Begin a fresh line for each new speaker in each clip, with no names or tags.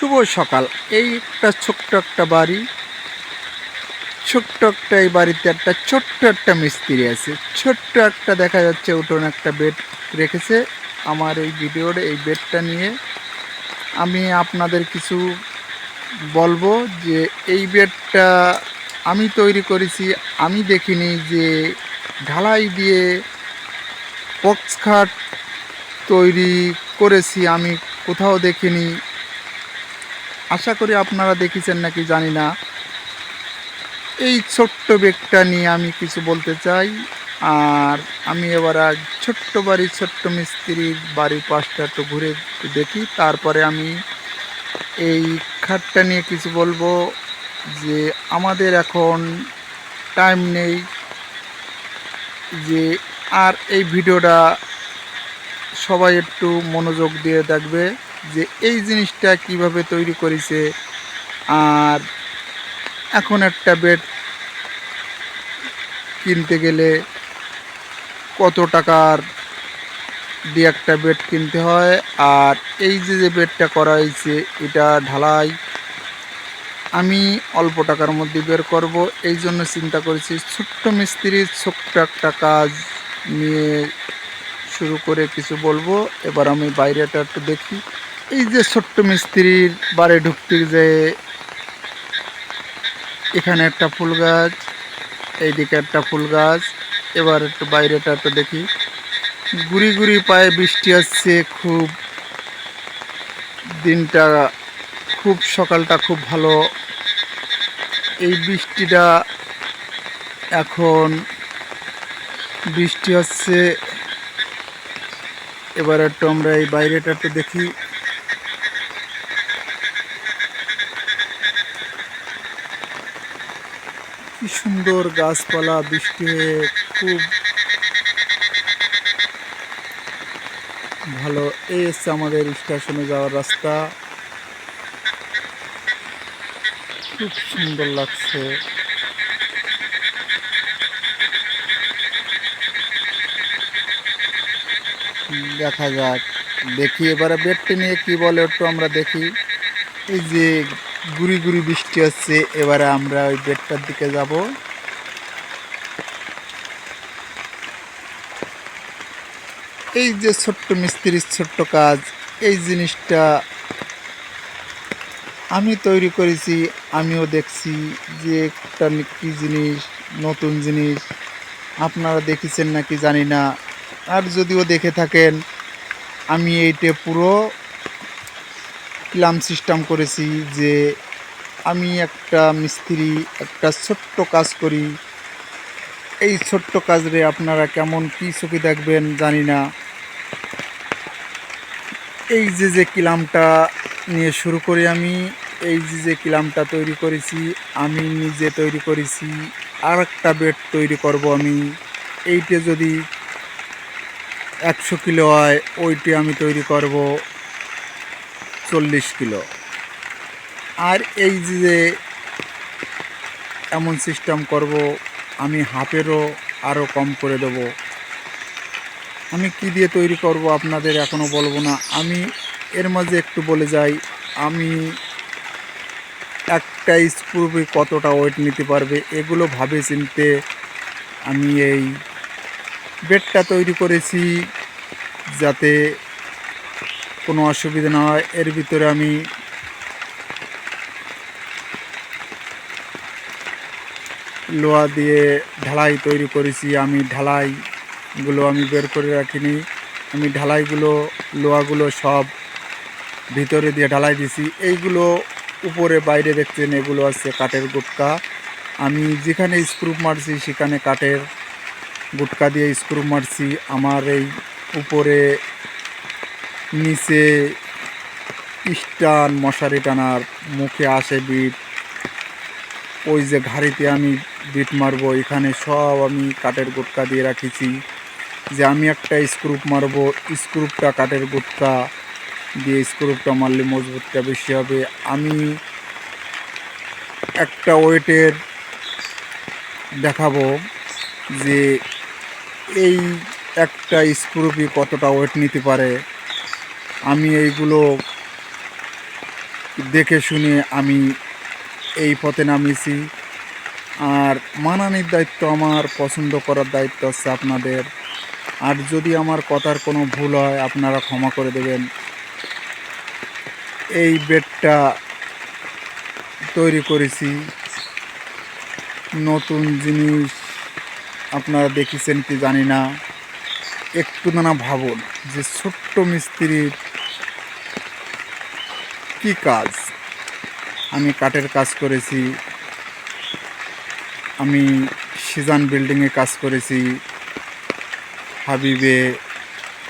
শুভ সকাল। এই একটা ছোট্ট একটা বাড়ি। ছোট্ট একটা এই বাড়িতে একটা ছোট্ট একটা মিস্ত্রি আছে। ছোট্ট একটা দেখা যাচ্ছে উঠোন একটা বেড রেখেছে। আমার এই ভিডিওর এই বেডটা নিয়ে আমি আপনাদের কিছু বলব যে এই বেডটা আমি তৈরি করেছি, আমি দেখিনি যে ঢালাই দিয়ে বক্স খাট তৈরি করেছি, আমি কোথাও দেখিনি। আশা করি আপনারা দেখেছেন নাকি জানি না। এই ছোট্ট বেগটা নিয়ে আমি কিছু বলতে চাই। আর আমি এবার ছোট্ট বাড়ি, ছোট্ট মিস্ত্রির বাড়ির পাশটা একটু ঘুরে দেখি। তারপরে আমি এই খাটটা নিয়ে কিছু বলব যে আমাদের এখন টাইম নেই যে আর এই ভিডিওটা সবাই একটু মনোযোগ দিয়ে দেখবে। যে এই জিনিসটা কীভাবে তৈরি করেছে, আর এখন একটা বেড কিনতে গেলে কত টাকার দিয়ে একটা বেড কিনতে হয়, আর এই যে যে বেডটা করা হয়েছে, এটা ঢালাই, আমি অল্প টাকার মধ্যে বের করব। এই জন্য চিন্তা করেছি, ছোট্ট মিস্ত্রির ছোট্ট একটা কাজ নিয়ে শুরু করে কিছু বলব। এবার আমি বাইরেটা একটু দেখি। এই যে ছোট্ট মিস্ত্রির বাড়ি ঢুকতে যে এখানে একটা ফুল গাছ, এইদিকে একটা ফুল গাছ, এবার একটু বাইরেটা একটু দেখি। গুড়ি গুড়ি পায়ে বৃষ্টি আসছে, খুব দিনটা খুব সকালটা খুব ভালো। এই বৃষ্টিটা এখন বৃষ্টি হচ্ছে এবার একটু আমরা এই বাইরেটা দেখি কি সুন্দর গাছপালা, বৃষ্টি হয়ে খুব ভালো। এই হচ্ছে আমাদের স্টেশনে যাওয়ার রাস্তা। খুব সুন্দর লাগছে। দেখা যাক। দেখি এবারে বেডটি নিয়ে কি বলে একটু আমরা দেখি। এই যে গুড়ি গুড়ি বৃষ্টি হচ্ছে, এবারে আমরা ওই বেডটার দিকে যাব। এই যে ছোট্ট মিস্ত্রির ছোট্ট কাজ, এই জিনিসটা আমি তৈরি করেছি, আমিও দেখছি যে একটা কি জিনিস, নতুন জিনিস। আপনারা দেখেছেন নাকি জানি না। আর যদিও দেখে থাকেন, আমি এইটা পুরো প্লাম সিস্টেম করেছি যে আমি একটা মিস্ত্রি, একটা ছোট্ট কাজ করি। এই ছোট্ট কাজরে আপনারা কেমন কি চোখে দেখবেন জানি না। এই যে যে কিলামটা নিয়ে শুরু করি আমি, এই যে যে কিলামটা তৈরি করেছি, আমি নিজে তৈরি করেছি আর একটা বেড তৈরি করব আমি। এইটা যদি একশো কিলো হয়, ওইটি আমি তৈরি করব। চল্লিশ কিলো। আর এই যে এমন সিস্টেম করব, আমি হাফেরও আরও কম করে দেব। আমি কি দিয়ে তৈরি করব আপনাদের এখনও বলব না। আমি এর মাঝে একটু বলে যাই, আমি একটা স্ক্রুপে কতটা ওয়েট নিতে পারবে, এগুলো ভাবে চিনতে আমি এই বেডটা তৈরি করেছি যাতে কোনো অসুবিধা না হয়। এর ভিতরে আমি লোহা দিয়ে ঢালাই তৈরি করেছি। আমি ঢালাইগুলো আমি বের করে রাখিনি। আমি ঢালাইগুলো, লোহাগুলো সব ভিতরে দিয়ে ঢালাই দিছি। এইগুলো উপরে বাইরে দেখছেন, এগুলো আছে কাঠের গুটকা। আমি যেখানে স্ক্রুপ মারছি, সেখানে কাঠের গুটকা দিয়ে স্ক্রুপ মারছি। আমার এই উপরে নিচে স্টান মশারি টানার মুখে আসে বিট। ওই যে ঘাড়িতে আমি বিট মারবো, এখানে সব আমি কাঠের গুটকা দিয়ে রাখিছি। যে আমি একটা স্ক্রুপ মারবো, স্ক্রুপটা কাঠের গুটকা দিয়ে স্ক্রুপটা মারলে মজবুতটা বেশি হবে। আমি একটা ওয়েটের দেখাবো যে এই একটা স্ক্রুপই কতটা ওয়েট নিতে পারে। আমি এইগুলো দেখে শুনে আমি এই পথে নামিয়েছি। আর মানানির দায়িত্ব আমার, পছন্দ করার দায়িত্ব হচ্ছে আপনাদের। আর যদি আমার কথার কোনো ভুল হয়, আপনারা ক্ষমা করে দেবেন। এই বেডটা তৈরি করেছি। নতুন জিনিস আপনারা দেখেছেন কি জানি না। একটু না ভাবুন যে ছোট্ট মিস্ত্রির কি কাজ? আমি কাঠের কাজ করেছি। আমি সিজান বিল্ডিংয়ে কাজ করেছি। হাবিবে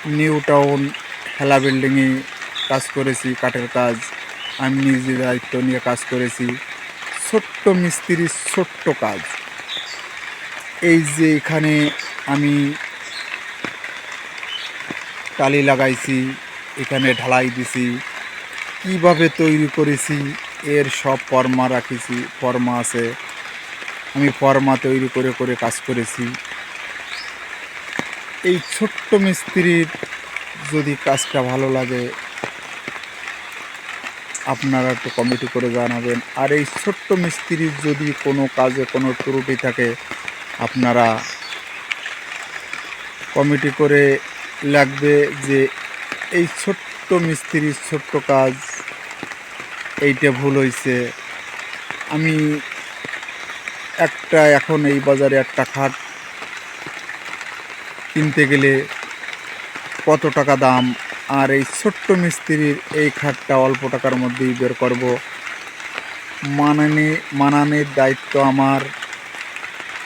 নিউ টাউন হেলা বিল্ডিংয়ে কাজ করেছি, কাঠের কাজ। আমি নিজে দায়িত্ব নিয়ে কাজ করেছি। ছোট্ট মিস্ত্রির ছোট্ট কাজ। এই যে এখানে আমি টালি লাগাইছি, এখানে ঢালাই দিছি। কীভাবে তৈরি করেছি, এর সব ফর্মা রাখিছি, ফর্মা আছে। আমি ফর্মা তৈরি করে করে কাজ করেছি। এই ছোট্ট মিস্ত্রির যদি কাজটা ভালো লাগে, আপনারা একটু কমিটি করে জানাবেন। আর এই ছোট্ট মিস্ত্রির যদি কোনো কাজে কোনো ত্রুটি থাকে, আপনারা কমিটি করে লাগবে যে, এই ছোট্ট মিস্ত্রির ছোট্ট কাজ এইটা ভুল হয়েছে আমি একটা এখন এই বাজারে একটা খাট কিনতে গেলে কত টাকা দাম? আর এই ছোট্ট মিস্ত্রির এই খাটটা অল্প টাকার মধ্যেই বের করব। মানানি, মানানের দায়িত্ব আমার,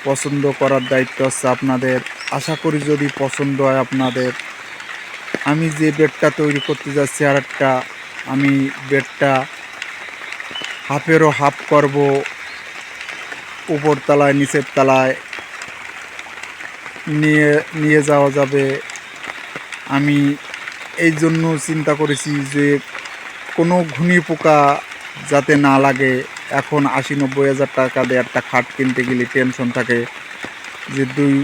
পছন্দ করার দায়িত্ব হচ্ছে আপনাদের। আশা করি যদি পছন্দ হয় আপনাদের। আমি যে বেডটা তৈরি করতে যাচ্ছি আর একটা আমি বেডটা হাফেরও হাফ করব উপর তলায় নিচের তলায় নিয়ে নিয়ে যাওয়া যাবে। আমি এই জন্য চিন্তা করেছি যে, কোনো ঘুনি পোকা যাতে না লাগে। এখন আশি নব্বই হাজার টাকা দিয়ে একটা খাট কিনতে গেলে টেনশন থাকে যে, দুই,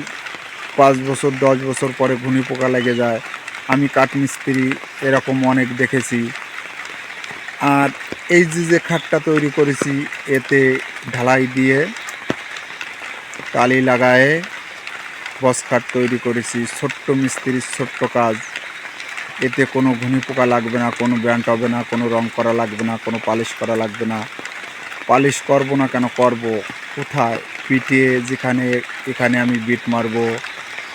পাঁচ বছর, দশ বছর পরে ঘুনি পোকা লেগে যায়। আমি কাঠমিস্ত্রি এরকম অনেক দেখেছি। আর এই যে যে খাটটা তৈরি করেছি, এতে ঢালাই দিয়ে টালি লাগায়ে বস খাট তৈরি করেছি। ছোট্ট মিস্ত্রির ছোট্ট কাজ। এতে কোনো ঘুনি পোকা লাগবে না, কোনো ব্যান্ড হবে না, কোনো রং করা লাগবে না, কোনো পালিশ করা লাগবে না। পালিশ করব না কেন করব? কোথায়? পিটিয়ে যেখানে, এখানে আমি বিট মারবো,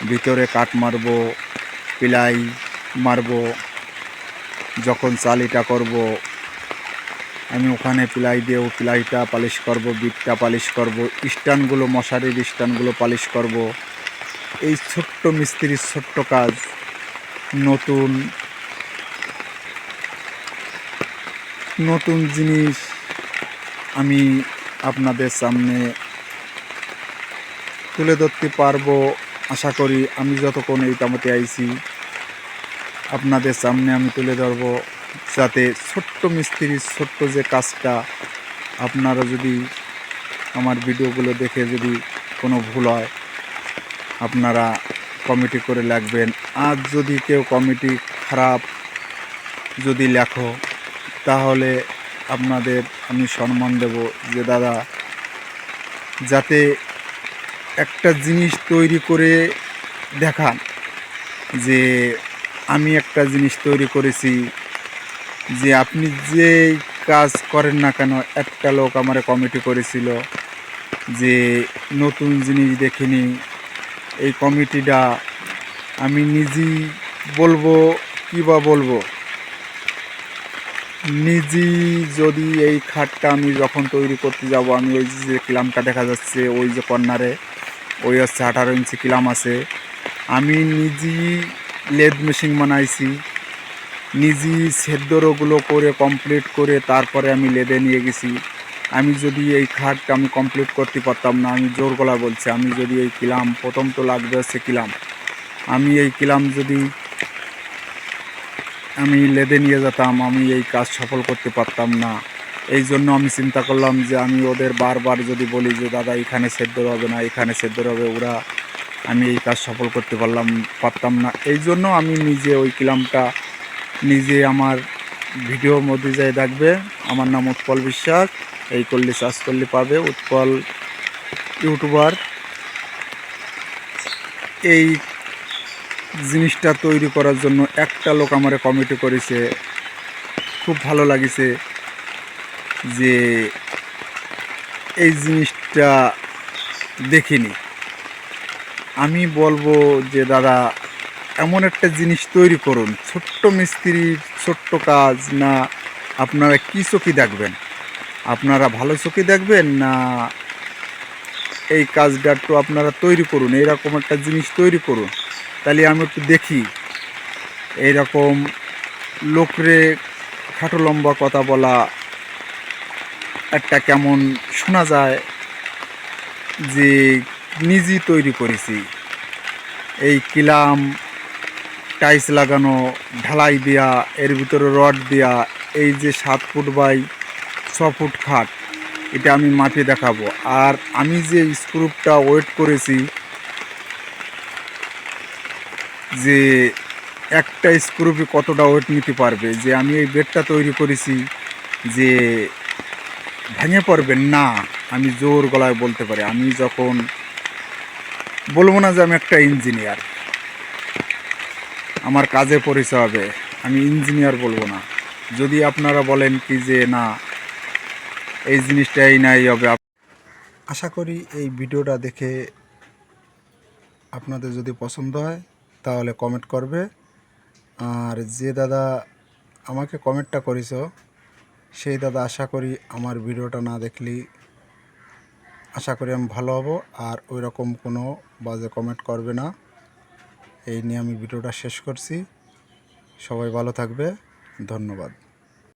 ভিতরে কাঠ মারবো, পিলাই মারবো, যখন চালিটা করব আমি ওখানে পিলাই দিয়েও পিলাইটা পালিশ করব, বিটটা পালিশ করব, স্ট্যান্ডগুলো, মশারির স্ট্যান্ডগুলো পালিশ করব। এই ছোট্ট মিস্ত্রির ছোট্ট কাজ, নতুন নতুন জিনিস আমি আপনাদের সামনে তুলে ধরতে পারব। আশা করি আমি যতক্ষণ এই কামতে আইছি, আপনাদের সামনে আমি তুলে ধরবো। যাতে ছোট্ট মিস্ত্রির ছোট্ট যে কাজটা, আপনারা যদি আমার ভিডিওগুলো দেখে যদি কোনো ভুল হয়, আপনারা কমিটি করে লাগবেন আর যদি কেউ কমিটি খারাপ যদি লেখো, তাহলে আপনাদের আমি সম্মান দেব যে, দাদা, যাতে একটা জিনিস তৈরি করে দেখান যে, আমি একটা জিনিস তৈরি করেছি যে আপনি যে কাজ করেন না কেন, একটা লোক আমার কমিটি করেছিল যে নতুন জিনিস দেখিনি। এই কমিটিটা আমি নিজেই বলব কী বা বলব? নিজেই যদি এই খাটটা আমি যখন তৈরি করতে যাব, আমি ওই যে কিলামটা দেখা যাচ্ছে, ওই যে কর্নারে, ওই হচ্ছে আঠারো ইঞ্চি কিলাম আছে, আমি নিজেই লেদ মেশিন বানাইছি। নিজেই সেদ্ধরগুলো করে কমপ্লিট করে তারপরে আমি লেদে নিয়ে গেছি। আমি যদি এই খাটটা আমি কমপ্লিট করতে পারতাম না, আমি জোর গলা বলছি, আমি যদি এই কিলাম, প্রথম তো লাগবে হচ্ছে কিলাম। আমি এই কিলাম যদি আমি লেদে নিয়ে যেতাম, আমি এই কাজ সফল করতে পারতাম না। এই জন্য আমি চিন্তা করলাম যে আমি ওদের বারবার যদি বলি যে, দাদা, এখানে সেদ্ধ হবে না, এখানে সেদ্ধ হবে। ওরা, আমি এই কাজ সফল করতে পারলাম, পারতাম না। এই জন্য আমি নিজে ওই কিলামটা নিজে আমার ভিডিও মধ্যে যাই দেখবে আমার নাম উৎপল বিশ্বাস, এই করলে সার্চ করলে পাবে, উৎপল ইউটিউবার। এই জিনিসটা তৈরি করার জন্য একটা লোক আমার কমিটি করেছে, খুব ভালো লাগিছে যে এই জিনিসটা দেখিনি। আমি বলব যে, দাদা এমন একটা জিনিস তৈরি করুন। ছোট্ট মিস্ত্রির ছোট্ট কাজ, না আপনারা কি চোখে দেখবেন? আপনারা ভালো চোখে দেখবেন, না এই কাজটা একটু আপনারা তৈরি করুন? এইরকম একটা জিনিস তৈরি করুন। তাহলে আমি একটু দেখি। এইরকম লোকরে খাটো লম্বা কথা বলা, একটা কেমন শোনা যায় যে নিজেই তৈরি করেছি। এই কিলাম টাইলস লাগানো, ঢালাই দেয়া, এর ভিতরে রড দেয়া, এই যে সাত ফুট বাই ছ ফুট খাট, এটা আমি মাপে দেখাবো। আর আমি যে স্ক্রুপটা ওয়েট করেছি, যে একটা স্ক্রুপে কতটা ওয়েট নিতে পারবে, যে আমি এই বেডটা তৈরি করেছি যে ভেঙে পড়বে না, আমি জোর গলায় বলতে পারি। আমি যখন, বলব না যে আমি একটা ইঞ্জিনিয়ার। আমার কাজে পরিচয় হবে। আমি ইঞ্জিনিয়ার বলব না। যদি আপনারা বলেন কি যে, না, এই জিনিসটা এই নাই, হবে আশা করি এই ভিডিওটা দেখে আপনাদের যদি পছন্দ হয়, তাহলে কমেন্ট করবে। আর যে দাদা আমাকে কমেন্টটা করেছ, সেই দাদা আশা করি আমার ভিডিওটা না দেখলেই আশা করি আমি ভালো হব। আর ওই রকম কোনো বাজে কমেন্ট করবে না। এই নিয়ে আমি ভিডিওটা শেষ করছি। সবাই ভালো থাকবে। ধন্যবাদ।